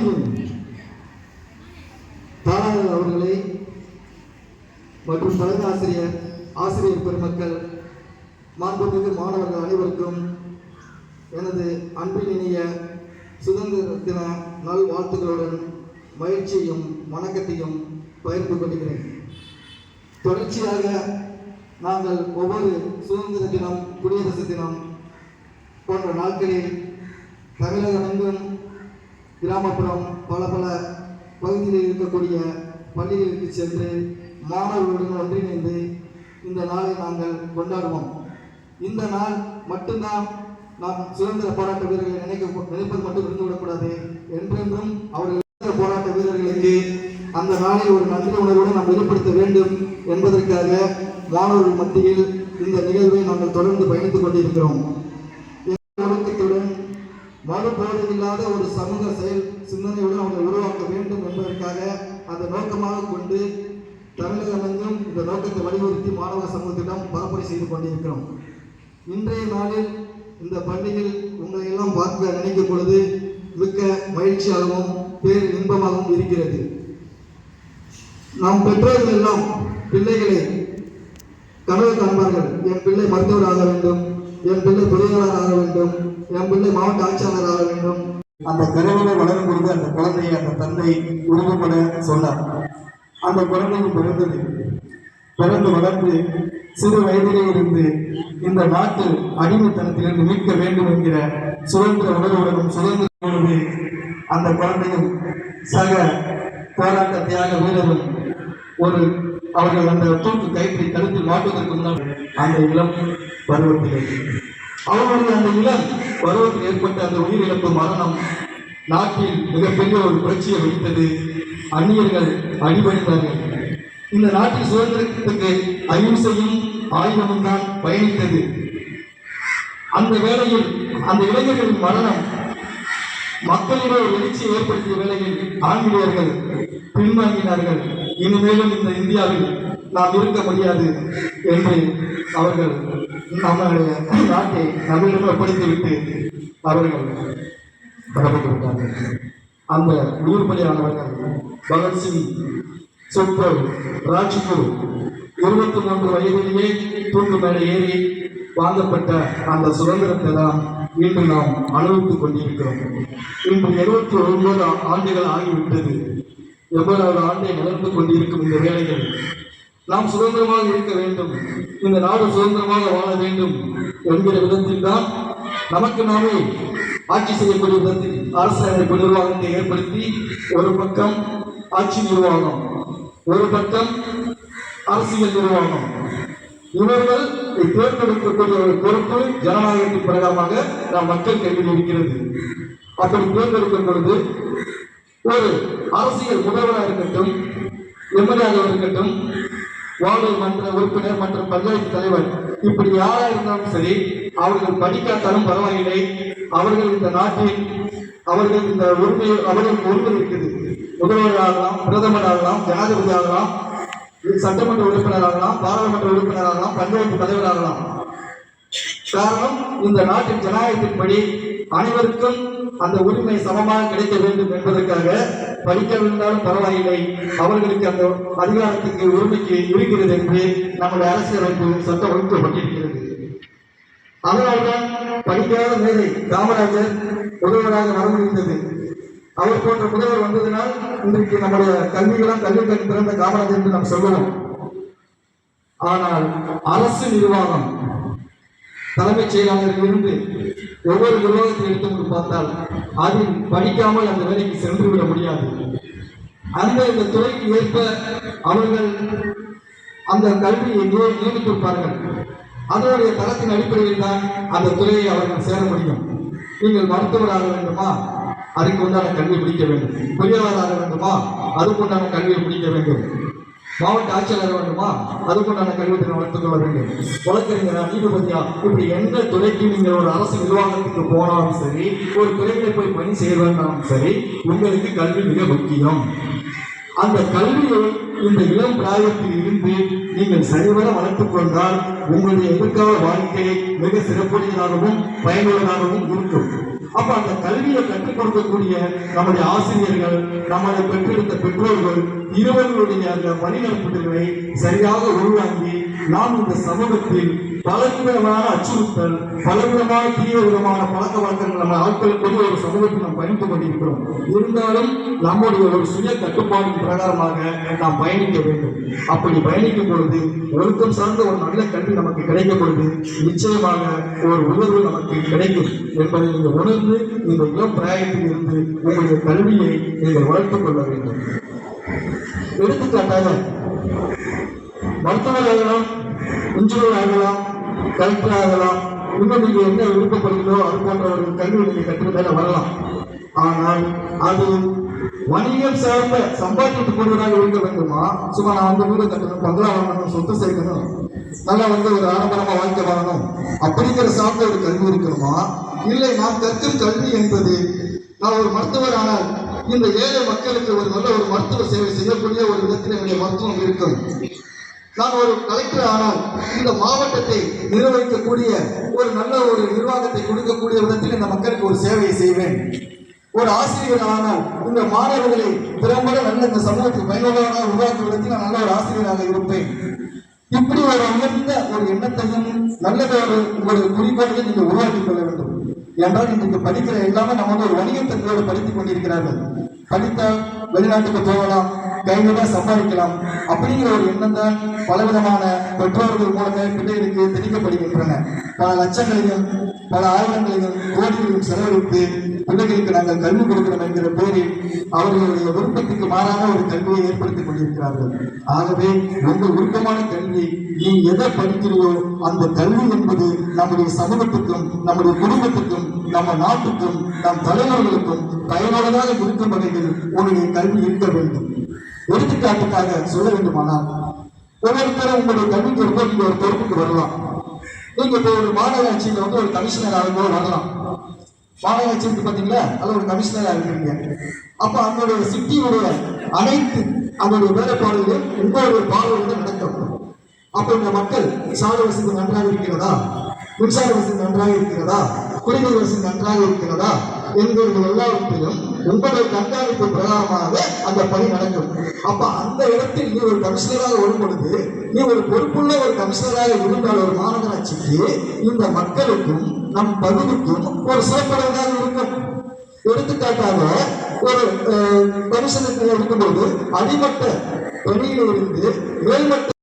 பள்ளியின் தாராளர் அவர்களை மற்றும் தலைமை ஆசிரியர் ஆசிரியர் பெருமக்கள் மாண்புமிகு மாணவர்கள் அனைவருக்கும் எனது அன்பின் இணைய சுதந்திர தின நல்வாழ்த்துக்களுடன் மகிழ்ச்சியும் வணக்கத்தையும் பகிர்ந்து கொள்கிறேன். தொடர்ச்சியாக நாங்கள் ஒவ்வொரு சுதந்திர தினம் குடியரசு தினம் போன்ற நாட்களில் தமிழகமெங்கும் கிராமப்புறம் பல பல பகுதிகளில் இருக்கக்கூடிய பள்ளிகளுக்கு சென்று மாணவர்களுடன் ஒன்றிணைந்து இந்த நாளை நாங்கள் கொண்டாடுவோம். இந்த நாள் மட்டும்தான் நாம் சுதந்திர போராட்ட வீரர்களை நினைக்க நினைப்பது மட்டும் இருந்துவிடக்கூடாது என்றென்றும் அவர்கள் சுதந்திர போராட்ட வீரர்களுக்கு அந்த நாளை ஒரு நன்றி உணர்வுடன் நாம் வெளிப்படுத்த வேண்டும் என்பதற்காக மாணவர்கள் மத்தியில் இந்த நிகழ்வை நாங்கள் தொடர்ந்து பயணித்துக் கொண்டிருக்கிறோம். மறுபோதை இல்லாத ஒரு சமூக செயல் சிந்தனையுடன் அவங்களை உருவாக்க வேண்டும் என்பதற்காக அந்த நோக்கமாக கொண்டு தமிழகமெங்கும் இந்த நோக்கத்தை வலியுறுத்தி மாணவ சமூகத்திடம் பரப்புரை செய்து கொண்டிருக்கிறோம். இன்றைய நாளில் இந்த பள்ளியில் உங்களை எல்லாம் பார்க்க நினைக்கும் பொழுது மிக்க மகிழ்ச்சியாகவும் பேர் இன்பமாகவும் இருக்கிறது. நம் பெற்றோர்கள் எல்லாம் பிள்ளைகளை கனவு காண்பார்கள். என் பிள்ளை மருத்துவர் ஆக வேண்டும். என் பிள்ளை பொறியாளர் ஆக வேண்டும். என் பிள்ளை மாவட்ட ஆட்சியாளர் ஆக வேண்டும். அந்த கனவுல வளரும் பொழுது அந்த குழந்தையை அந்த தந்தை உருவப்பட சொன்னார். அந்த குழந்தையும் பிறந்தது பிறந்து வளர்ந்து சிறு வயதிலே இருந்து இந்த நாட்டு அடிமைத்தனத்திலிருந்து மீட்க வேண்டும் என்கிற சுதந்திர உணர்வுடனும் சுதந்திர உணர்வு அந்த குழந்தையும் சக போராட்ட தியாக வீரரும் ஒரு அவர்கள் அந்த தூக்கு கயிற்றை கழுத்தில் மாட்டுவதற்கு முன்னால் அந்த இளம் பருவத்திலே. அவருடைய அந்த இளம் பருவத்தில் ஏற்பட்ட அந்த உயிரிழப்பு மரணம் நாட்டில் மிகப்பெரிய ஒரு புரட்சியை வைத்தது. அந்நியர்கள் அடிபணிந்தார்கள். இந்த நாட்டின் சுதந்திரத்துக்கு அகிம்சையும் ஆயுதமும் தான் பயணித்தது. அந்த வேளையில் அந்த இளைஞர்களின் மரணம் மக்களிடையே ஒரு எழுச்சியை ஏற்படுத்திய வேளையில் ஆங்கிலேயர்கள் பின்வாங்கினார்கள். இனிமேலும் இந்த இந்தியாவில் நாம் இருக்க முடியாது என்று அவர்கள் நம்மளுடைய நாட்டை நவீனப்படுத்திவிட்டு அவர்கள் புறப்பட்டு விட்டார்கள் அந்த உயிர் பகத்சிங் சுக்தேவ் ராஜ்குரு இருபத்தி மூன்று வயதிலேயே தூக்கு மேலே ஏறி வாங்கப்பட்ட அந்த சுதந்திரத்தை தான் இன்று நாம் அனுபவித்துக் கொண்டிருக்கிறோம். இன்று எழுபத்தி ஒன்பது ஆண்டுகள் ஆகிவிட்டது. எவ்வளவு ஆண்டை வளர்ந்து கொண்டிருக்கும் இந்த வேலைகள் நாம் சுதந்திரமாக இருக்க வேண்டும். இந்த நாடு சுதந்திரமாக வாழ வேண்டும் என்கிற விதத்தில் தான் நமக்கு நாமே ஆட்சி செய்யக்கூடிய விதத்தில் அரசமைப்பு நிர்வாகத்தை ஏற்படுத்தி ஒரு பக்கம் ஆட்சி நிர்வாகம் ஒரு பக்கம் அரசியல் நிர்வாகம். இவர்கள் தேர்ந்தெடுக்கக்கூடிய ஒரு பொறுப்பு ஜனநாயகத்தின் பிரகாரமாக நாம் மக்கள் கையில் இருக்கிறது. அப்படி தேர்ந்தெடுக்கும் பொழுது ஒரு அரசியல் முதல்வராக இருக்கட்டும் எம்எல்ஏவாக இருக்கட்டும் வார்டு மன்ற உறுப்பினர் மற்றும் பஞ்சாயத்து தலைவர் இப்படி யாரா இருந்தாலும் சரி அவர்கள் படிக்காட்டாலும் பரவாயில்லை. அவர்கள் இந்த நாட்டில் அவர்கள் இந்த உரிமை அவர்களுக்கு உரிமை இருக்குது. முதல்வர் ஆகலாம் பிரதமர் ஆகலாம் ஜனாதிபதி ஆகலாம் சட்டமன்ற உறுப்பினர் ஆகலாம் பாராளுமன்ற உறுப்பினர் ஆகலாம் பஞ்சாயத்து தலைவர் ஆகலாம் காரணம் இந்த நாட்டின் ஜனநாயகத்தின்படி அனைவருக்கும் அந்த உரிமை சமமாக கிடைக்க வேண்டும் என்பதற்காக படிக்கவிருந்தாலும் பரவாயில்லை. அவர்களுக்கு அந்த அதிகாரத்துக்கு உரிமைக்கு இருக்கிறது என்று நம்முடைய அரசியலமைப்பு சட்டம் வகுக்கப்பட்டிருக்கிறது அதனால்தான் படிக்காத மேதை காமராஜர் முதல்வராக நடந்திருந்தது அவர் போன்ற முதல்வர் வந்ததினால் இன்றைக்கு நம்முடைய கல்விகளும் கல்வி கண் பிறந்த காமராஜர் என்று நாம் சொல்லுவோம். ஆனால் அரசு நிர்வாகம் தலைமைச் செயலாளர் இருந்து ஒவ்வொரு நிர்வாகத்தை எடுத்து பார்த்தால் அதில் படிக்காமல் அந்த வேலைக்கு சென்று விட முடியாது. அந்த இந்த துறைக்கு ஏற்ப அவர்கள் அந்த கல்வியை நியமித்திருப்பார்கள் அதனுடைய தரத்தின் அடிப்படையில் தான் அந்த துறையை அவர்கள் சேர முடியும். நீங்கள் மருத்துவராக வேண்டுமா? அதுக்கு உண்டான கல்வி பிடிக்க வேண்டும். பொறியாளராக வேண்டுமா? அதுக்கு உண்டான கல்வியை பிடிக்க வேண்டும். மாவட்ட ஆட்சியாளர் வேண்டுமா அதுக்குண்டான கல்வியை வளர்த்துக் கொள்ள வேண்டும். வழக்கறிஞரா நீதிபதியா இப்படி எந்த துறைக்கு நீங்கள் ஒரு அரசு நிர்வாகத்துக்கு போனாலும் சரி ஒரு துறையில போய் பணி செய்யறதுனாலும் சரி உங்களுக்கு கல்வி மிக முக்கியம். அந்த கல்வியை இந்த இளம் பிராயத்தில் இருந்து நீங்கள் சரிவர வளர்த்துக் கொண்டால் உங்களுடைய எதிர்கால வாழ்க்கை மிக சிறப்புடையதாகவும் பயனுள்ளதாகவும் இருக்கும். அப்ப அந்த கல்வியை கற்றுக் கொடுக்கக்கூடிய நம்முடைய ஆசிரியர்கள் நம்மளை பெற்றெடுத்த பெற்றோர்கள் இருவர்களுடைய அந்த வழிநடத்துதல்களை சரியாக உருவாக்கி நாம் இந்த சமூகத்தில் பலவிதமான அச்சுறுத்தல் பலவிதமான தீய விதமான பழக்க வழக்கங்கள் நம்ம ஆட்களுக்கு ஒரு சமூகத்தில் நாம் பயணித்துக் கொண்டிருக்கிறோம். இருந்தாலும் நம்முடைய ஒரு சுய கட்டுப்பாடு பிரகாரமாக நாம் பயணிக்க வேண்டும். அப்படி பயணிக்கும் பொழுது ஒழுக்கம் சார்ந்த ஒரு நல்ல கல்வி நமக்கு கிடைக்கும் பொழுது நிச்சயமாக ஒரு உணர்வு நமக்கு கிடைக்கும் என்பதை நீங்கள் உணர்ந்து இந்த இளம் பிராயத்தில் இருந்து உங்களுடைய கல்வியை நீங்கள் வளர்த்துக் கொள்ள வேண்டும். எடுத்துக்காட்டாக மருத்துவர் ஆகலாம் இன்ஜினியர் ஆகலாம் கலெக்டர் ஆகலாம் இன்னும் நீங்க என்ன விருப்பப்படுகிறோ அது போன்றவர்கள் ஒரு கல்வி நீங்க கற்றுக்கிட்டால வரலாம். ஆனால் அது வணிகம் சார்ந்த சம்பாதித்துக் கொள்வதாக இருக்க வேண்டுமா? சும்மா நான் வந்து வீடு கட்டணும் பங்களா வாங்கணும் சொத்து சேர்க்கணும் நல்லா வந்து ஒரு ஆடம்பரமா வாழ்க்கை வாழணும் அப்படிங்கிற சார்ந்த ஒரு கல்வி இருக்கணுமா? இல்லை நாம் கற்கும் கல்வி என்பது நான் ஒரு மருத்துவர் ஆனால் இந்த ஏழை மக்களுக்கு ஒரு நல்ல ஒரு மருத்துவ சேவை செய்யக்கூடிய ஒரு விதத்தில் என்னுடைய மருத்துவம் இருக்கும். நான் ஒரு கலெக்டர் ஆனால் இந்த மாவட்டத்தை நிர்வகிக்கக்கூடிய ஒரு நல்ல ஒரு நிர்வாகத்தை கொடுக்கக்கூடிய விதத்தில் இந்த மக்களுக்கு ஒரு சேவையை செய்வேன். ஒரு ஆசிரியர் ஆனால் இந்த மாணவர்களை திறம்பட நல்ல இந்த சமூகத்துக்கு பயனுள்ளவராக உருவாக்கும் விதத்தில் நான் நல்ல ஒரு ஆசிரியராக இருப்பேன். இப்படி ஒரு உயர்ந்த ஒரு எண்ணத்தையும் நல்லத ஒரு உங்களுடைய குறிக்கோளையும் நீங்க உருவாக்கிக் கொள்ள வேண்டும். என்றால் இன்றைக்கு படிக்கிற எல்லாமே நம்ம வந்து ஒரு வணிகத்தன்மையோடு படித்துக் கொண்டிருக்கிறார்கள். படித்தால் வெளிநாட்டுக்கு போகலாம் கைவிட சம்பாதிக்கலாம் அப்படிங்கிற ஒரு எண்ணம் தான் பலவிதமான பெற்றோர்கள் மூலமே பிள்ளைகளுக்கு திணிக்கப்படுகின்றன பல லட்சங்களையும் பல ஆயிரங்களையும் கோடிகளையும் செலவழித்து பிள்ளைகளுக்கு நாங்கள் கல்வி கொடுக்கிறோம் என்கிற பேரில் அவர்களுடைய விருப்பத்துக்கு மாறான ஒரு கல்வியை ஏற்படுத்திக் கொண்டிருக்கிறார்கள். ஆகவே உங்கள் விருப்பமான கல்வி நீ எதை படிக்கிறியோ அந்த கல்வி என்பது நம்முடைய சமூகத்துக்கும் நம்முடைய குடும்பத்துக்கும் நம்ம நாட்டுக்கும் நம் தலைவர்களுக்கும் பயனுள்ளதாக இருக்கும் வகையில் உன்னுடைய கல்வி இருக்க வேண்டும். எடுத்துக்காட்டுக்காக சொல்ல வேண்டுமானால் ஒவ்வொருத்தரும் உங்களுடைய கல்விக்கு ரொம்ப நீங்க ஒரு பொறுப்புக்கு வரலாம். நீங்க இப்போ ஒரு மாநகராட்சியில வந்து ஒரு கமிஷனர் ஆகும்போது வரலாம். மாநகராட்சி இருக்கு பாத்தீங்களா? அது ஒரு கமிஷனரா இருக்கீங்க அப்ப அவங்களுடைய சிட்டியுடைய அனைத்து அதனுடைய வேலைப்பாடுகளும் உங்களுடைய பார்வையில் நடக்கும். அப்ப இந்த மக்கள் சாலை வசதி நன்றாக இருக்கிறதா? மின்சார வசதி நன்றாக இருக்கிறதா? குடிநீர் வசதி நன்றாக இருக்கிறதா? என்கிறது எல்லாவற்றிலும் உங்களுடைய கண்காணிப்பு பிரகாரமாக அந்த பணி நடக்கும். அப்ப அந்த இடத்தில் நீ ஒரு கமிஷனராக வரும் பொழுது நீ ஒரு பொறுப்புள்ள ஒரு கமிஷனராக இருந்தால் ஒரு மாநகராட்சிக்கு இந்த மக்களுக்கும் நம் பகுதிக்கும் ஒரு சிறப்படைவதாக இருக்கும். எடுத்துக்காட்டாக ஒரு கமிஷனுக்கு இருக்கும்போது அடிமட்ட பணியிலிருந்து மேல்மட்ட